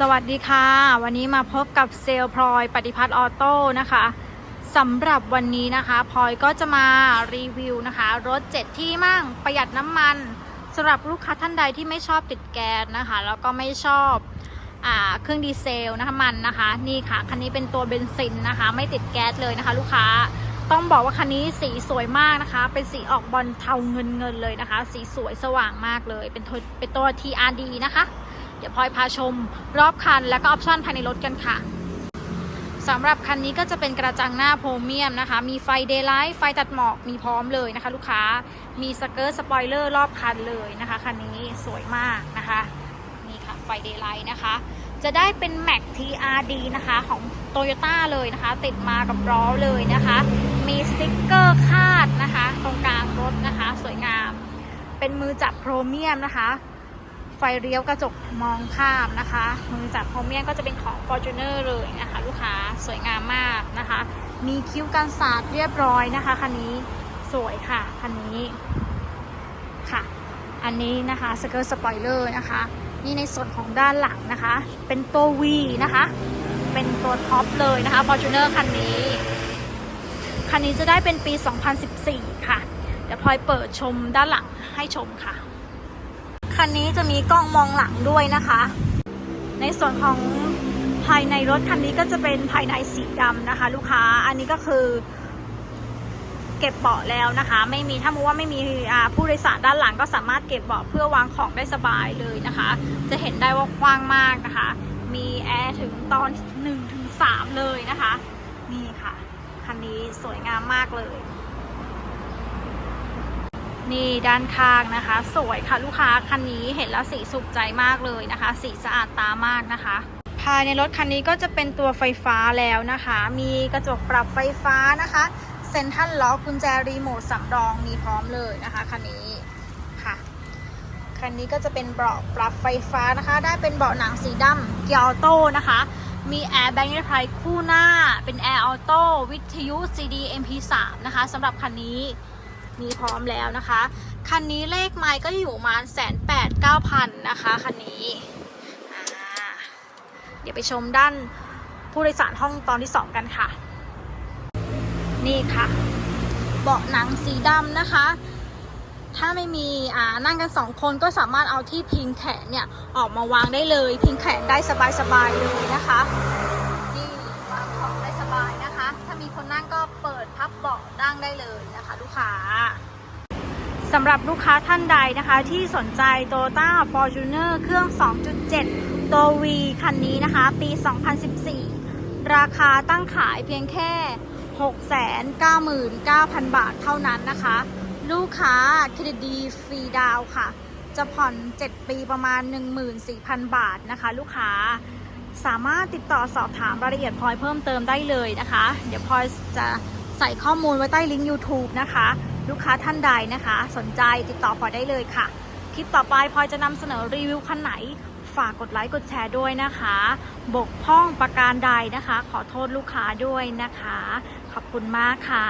สวัสดีค่ะ วันนี้มาพบกับเซลลพลอยปฏิพัฒน์ออโต้นะคะสำหรับวันนี้นะคะพลอยก็จะมารีวิวนะคะ รถ7ที่มั่งประหยัดน้ำมันสำหรับลูกค้าท่านใดที่ไม่ชอบติดแก๊สนะคะ แล้วก็ไม่ชอบอเครื่องดีเซลนะคะมันนะคะ นี่ค่ะ คันนี้เป็นตัวเบนซินนะคะ ไม่ติดแก๊สเลยนะคะ ลูกค้าต้องบอกว่าคันนี้สีสวยมากนะคะ เป็นสีออกบอลเทาเงินเงินๆเลยนะคะ สีสวยสว่างมากเลย เป็นตัวเป็นตัว TRD นะคะ ดี๋ยวพลอยพาชม รอบคันแล้วก็ออปชั่นภายในรถกันค่ะสำหรับคันนี้ก็จะเป็นกระจังหน้าโพรเมียมนะคะ มีไฟเดย์ไลท์ไฟตัดหมอกมีพร้อมเลยนะคะ ลูกค้ามีสเกิร์ตสปอยเลอร์รอบคันเลยนะคะคันนี้สวยมากนะคะนี่ค่ะไฟเดย์ไลท์นะคะ จะได้เป็น Mac TRD นะคะของ Toyota เลยนะคะ ติดมากับล้อเลยนะคะ มีสติ๊กเกอร์คาดนะคะ ตรงกลางรถนะคะ สวยงาม เป็นมือจับโพรเมียมนะคะ ฟเลี้ยวกระจกมองข้ามนะคะ มือจับโพรเมียมก็จะเป็นของ Fortuner เลยนะคะ ลูกค้าสวยงามมากนะคะ มีคิ้วกันศาสตร์เรียบร้อยนะคะคันนี้สวยค่ะคันนี้ค่ะ อันนี้นะคะสเกิร์ตสปอยเลอร์นะคะนี่ในส่วนของด้านหลังนะคะ เป็นตัว V นะคะ เป็นตัวท็อปเลยนะคะ Fortuner คันนี้ คันนี้จะได้เป็นปี 2014 ค่ะ เดี๋ยวพลอยเปิดชมด้านหลังให้ชมค่ะ คันนี้จะมีกล้องมองหลังด้วยนะคะ ในส่วนของภายในรถคันนี้ก็จะเป็นภายในสีดำนะคะ ลูกค้าอันนี้ก็คือ เก็บเบาะแล้วนะคะ ไม่มีถ้ามุว่าไม่มีผู้โดยสารด้านหลังก็สามารถเก็บเบาะเพื่อวางของได้สบายเลยนะคะ จะเห็นได้ว่ากว้างมากนะคะ มีแอร์ถึงตอน1ถึง3เลยนะคะ นี่ค่ะ คันนี้สวยงามมากเลย นี่ด้านข้างนะคะ สวยค่ะลูกค้าคันนี้เห็นแล้วสีสุขใจมากเลยนะคะ สีสะอาดตามากนะคะ ภายในรถคันนี้ก็จะเป็นตัวไฟฟ้าแล้วนะคะ มีกระจกปรับไฟฟ้านะคะเซ็นทรัลล็อกกุญแจรีโมทสำรองมีพร้อมเลยนะคะคันนี้ค่ะคันนี้ก็จะเป็นเบาะปรับไฟฟ้านะคะ ได้เป็นเบาะหนังสีดำเกียร์ออโต้นะคะมีแอร์แบงค์นิรภัยคู่หน้า เป็นแอร์ออโต้วิทยุ CD MP3 นะคะสำหรับคันนี้ มีพร้อมแล้วนะคะ คันนี้เลขไมล์ก็อยู่ประมาณแสนแปดเก้าพันนะคะคันนี้ เดี๋ยวไปชมด้านผู้โดยสารห้องตอนที่สองกันค่ะ นี่ค่ะ เบาะหนังสีดำนะคะ ถ้าไม่มีอ่านั่งกันสองคนก็สามารถเอาที่พิงแขนเนี่ย ออกมาวางได้เลย พิงแขนได้สบายๆเลยนะคะางได้เลยนะคะ ลูกค้าสำหรับลูกค้าท่านใดนะคะที่สนใจ Toyota Fortuner เครื่อง 2.7 ตัว V คันนี้นะคะ ปี 2014 ราคาตั้งขายเพียงแค่ 699,000 บาทเท่านั้นนะคะ ลูกค้าเครดิตดีฟรีดาวค่ะ จะผ่อน 7 ปีประมาณ 14,000 บาทนะคะ ลูกค้าสามารถติดต่อสอบถามรายละเอียดพลอยเพิ่มเติมได้เลยนะคะ เดี๋ยวพลอยจะ ใส่ข้อมูลไว้ใต้ลิงก์ YouTube นะคะ ลูกค้าท่านใดนะคะ สนใจติดต่อพลอยได้เลยค่ะ คลิปต่อไปพลอยจะนำเสนอรีวิวคันไหน ฝากกดไลค์กดแชร์ด้วยนะคะ บกพร่องประการใดนะคะ ขอโทษลูกค้าด้วยนะคะ ขอบคุณมากค่ะ